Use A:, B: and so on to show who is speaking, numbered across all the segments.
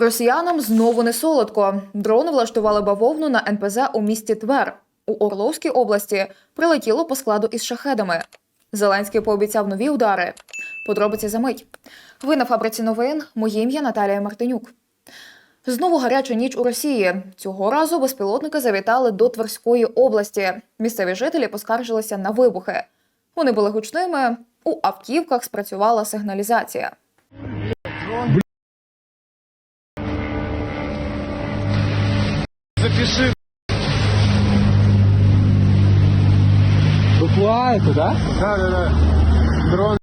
A: Росіянам знову не солодко. Дрони влаштували бавовну на НПЗ у місті Твер. У Орловській області прилетіло по складу із шахедами. Зеленський пообіцяв нові удари. Подробиці за мить. Ви на фабриці новин. Моє ім'я Наталія Мартинюк. Знову гаряча ніч у Росії. Цього разу безпілотники завітали до Тверської області. Місцеві жителі поскаржилися на вибухи. Вони були гучними. У автівках спрацювала сигналізація.
B: Запиши.
C: Бывает, да?
B: Да, да, да. Дрон.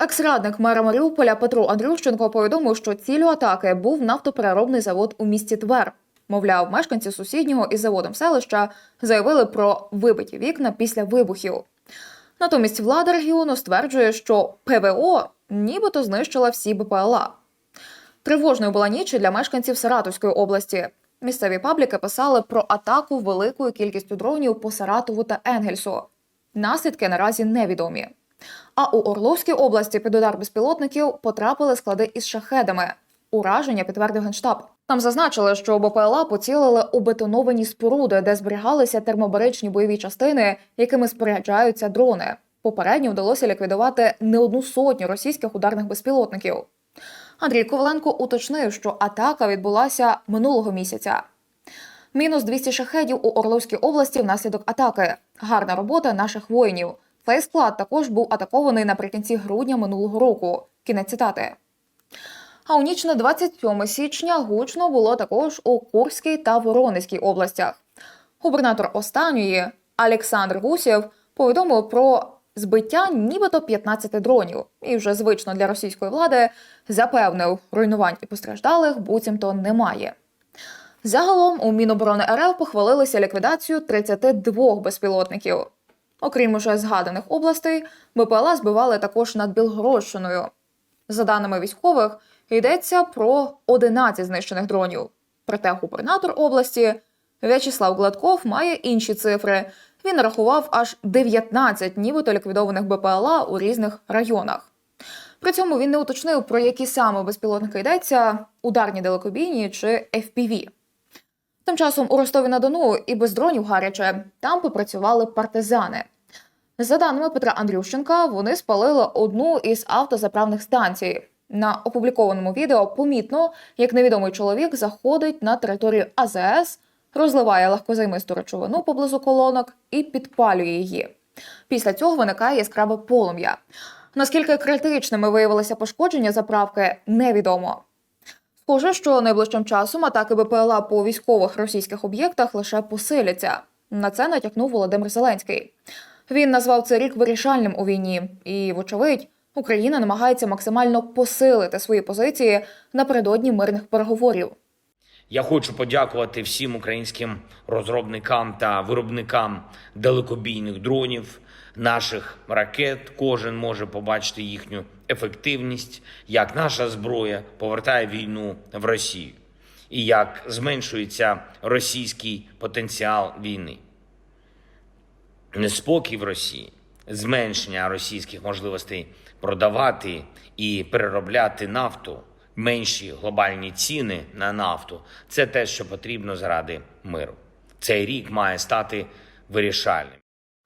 A: Екс-радник мера Маріуполя Петро Андрющенко повідомив, що ціллю атаки був нафтопереробний завод у місті Твер. Мовляв, мешканці сусіднього із заводом селища заявили про вибиті вікна після вибухів. Натомість влада регіону стверджує, що ПВО нібито знищила всі БПЛА. Тривожною була ніч для мешканців Саратовської області. Місцеві пабліки писали про атаку великою кількістю дронів по Саратову та Енгельсу. Наслідки наразі невідомі. А у Орловській області під удар безпілотників потрапили склади із шахедами. Ураження підтвердив генштаб. Там зазначили, що БПЛА поцілили у бетоновані споруди, де зберігалися термобаричні бойові частини, якими споряджаються дрони. Попередньо вдалося ліквідувати не одну сотню російських ударних безпілотників. Андрій Коваленко уточнив, що атака відбулася минулого місяця. Мінус 200 шахедів у Орловській області внаслідок атаки. Гарна робота наших воїнів. Цей склад також був атакований наприкінці грудня минулого року. Кінець цитати. А у ніч на 27 січня гучно було також у Курській та Воронезькій областях. Губернатор останньої Олександр Гусєв повідомив про збиття нібито 15 дронів і вже звично для російської влади запевнив, руйнувань і постраждалих буцімто немає. Загалом у Міноборони РФ похвалилися ліквідацією 32 безпілотників. Окрім уже згаданих областей, БПЛА збивали також над Білгородщиною. За даними військових, йдеться про 11 знищених дронів. Проте губернатор області В'ячеслав Гладков має інші цифри. Він нарахував аж 19 нібито ліквідованих БПЛА у різних районах. При цьому він не уточнив, про які саме безпілотники йдеться ударні далекобійні чи FPV. Тим часом у Ростові на Дону і без дронів гаряче там попрацювали партизани. За даними Петра Андрющенка, вони спалили одну із автозаправних станцій. На опублікованому відео помітно, як невідомий чоловік заходить на територію АЗС, розливає легкозаймисту речовину поблизу колонок і підпалює її. Після цього виникає яскраве полум'я. Наскільки критичними виявилися пошкодження заправки, невідомо. Схоже, що найближчим часом атаки БПЛА по військових російських об'єктах лише посиляться. На це натякнув Володимир Зеленський. Він назвав цей рік вирішальним у війні, і, вочевидь, Україна намагається максимально посилити свої позиції напередодні мирних переговорів.
D: Я хочу подякувати всім українським розробникам та виробникам далекобійних дронів, наших ракет. Кожен може побачити їхню ефективність, як наша зброя повертає війну в Росію і як зменшується російський потенціал війни. Неспокій в Росії, зменшення російських можливостей продавати і переробляти нафту, менші глобальні ціни на нафту це те, що потрібно заради миру. Цей рік має стати вирішальним.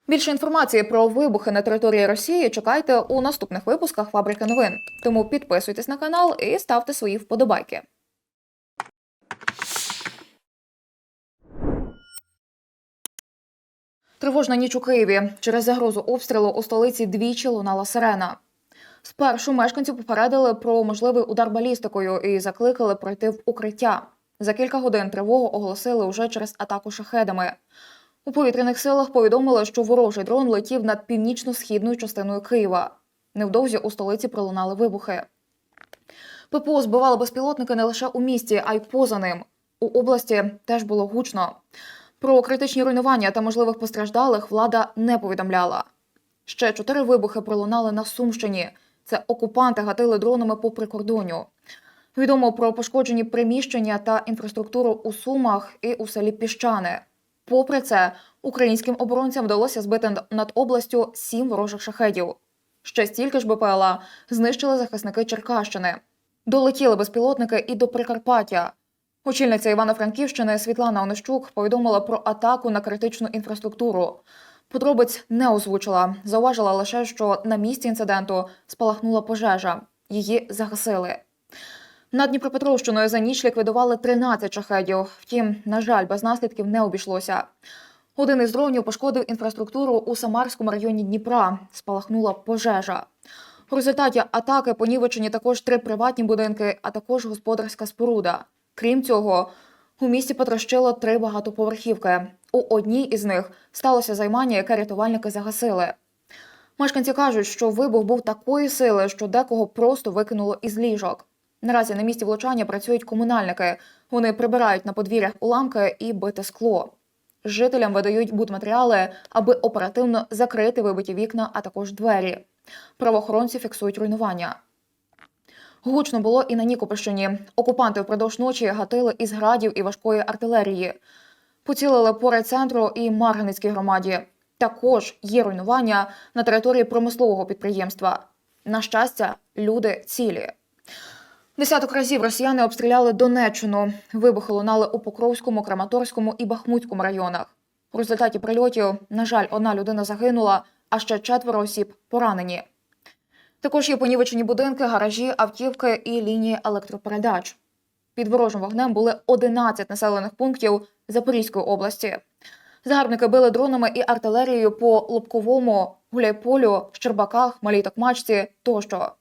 A: Більше інформації про вибухи на території Росії чекайте у наступних випусках Фабрики новин. Тому підписуйтесь на канал і ставте свої вподобайки. Тривожна ніч у Києві. Через загрозу обстрілу у столиці двічі лунала сирена. Спершу мешканців попередили про можливий удар балістикою і закликали пройти в укриття. За кілька годин тривогу оголосили уже через атаку шахедами. У повітряних силах повідомили, що ворожий дрон летів над північно-східною частиною Києва. Невдовзі у столиці пролунали вибухи. ППО збивало безпілотники не лише у місті, а й поза ним. У області теж було гучно. Про критичні руйнування та можливих постраждалих влада не повідомляла. Ще чотири вибухи пролунали на Сумщині. Це окупанти гатили дронами по прикордонню. Відомо про пошкоджені приміщення та інфраструктуру у Сумах і у селі Піщани. Попри це, українським оборонцям вдалося збити над областю сім ворожих шахедів. Ще стільки ж БПЛА знищили захисники Черкащини. Долетіли безпілотники і до Прикарпаття. Очільниця Івано-Франківщини Світлана Онищук повідомила про атаку на критичну інфраструктуру. Подробиць не озвучила, зауважила лише, що на місці інциденту спалахнула пожежа. Її загасили. Над Дніпропетровщиною за ніч ліквідували 13 шахедів. Втім, на жаль, без наслідків не обійшлося. Один із дронів пошкодив інфраструктуру у Самарському районі Дніпра. Спалахнула пожежа. У результаті атаки понівечені також три приватні будинки, а також господарська споруда. Крім цього, у місті потрощило три багатоповерхівки. У одній із них сталося займання, яке рятувальники загасили. Мешканці кажуть, що вибух був такої сили, що декого просто викинуло із ліжок. Наразі на місці влучання працюють комунальники. Вони прибирають на подвір'ях уламки і бите скло. Жителям видають будматеріали, аби оперативно закрити вибиті вікна, а також двері. Правоохоронці фіксують руйнування. Гучно було і на Нікопольщині. Окупанти впродовж ночі гатили із градів і важкої артилерії. Поцілили по райцентру і Марганицькій громаді. Також є руйнування на території промислового підприємства. На щастя, люди цілі. Десяток разів росіяни обстріляли Донеччину. Вибухи лунали у Покровському, Краматорському і Бахмутському районах. У результаті прильотів, на жаль, одна людина загинула, а ще четверо осіб поранені. Також є понівечені будинки, гаражі, автівки і лінії електропередач. Під ворожим вогнем були 11 населених пунктів Запорізької області. Загарбники били дронами і артилерією по Лобковому, Гуляйполю, Щербаках, Малій Токмачці тощо.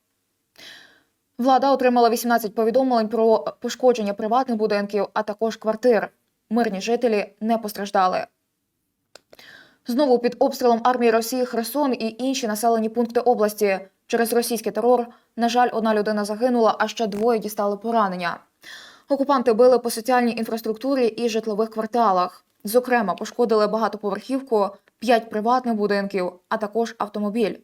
A: Влада отримала 18 повідомлень про пошкодження приватних будинків, а також квартир. Мирні жителі не постраждали. Знову під обстрілом армії Росії Херсон і інші населені пункти області. Через російський терор, на жаль, одна людина загинула, а ще двоє дістали поранення. Окупанти били по соціальній інфраструктурі і житлових кварталах. Зокрема, пошкодили багатоповерхівку, п'ять приватних будинків, а також автомобіль.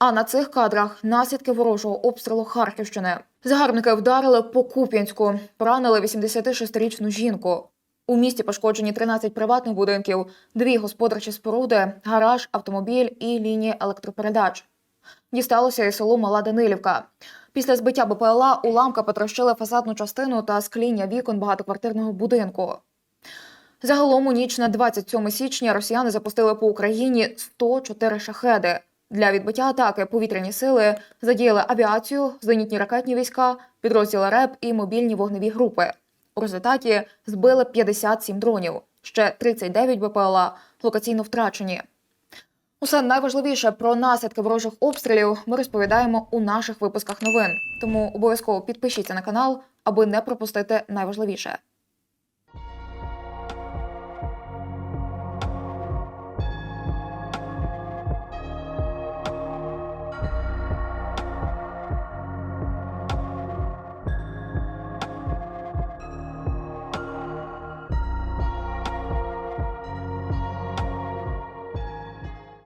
A: А на цих кадрах наслідки ворожого обстрілу Харківщини. Загарбники вдарили по Куп'янську, поранили 86-річну жінку. У місті пошкоджені 13 приватних будинків, дві господарчі споруди, гараж, автомобіль і лінії електропередач. Дісталося і село Мала Данилівка. Після збиття БПЛА уламка потрощили фасадну частину та скління вікон багатоквартирного будинку. Загалом у ніч на 27 січня росіяни запустили по Україні 104 шахеди. Для відбиття атаки повітряні сили задіяли авіацію, зенітні ракетні війська, підрозділи РЕП і мобільні вогневі групи. У результаті збили 57 дронів, ще 39 БПЛА локаційно втрачені. Усе найважливіше про наслідки ворожих обстрілів ми розповідаємо у наших випусках новин. Тому обов'язково підпишіться на канал, аби не пропустити найважливіше.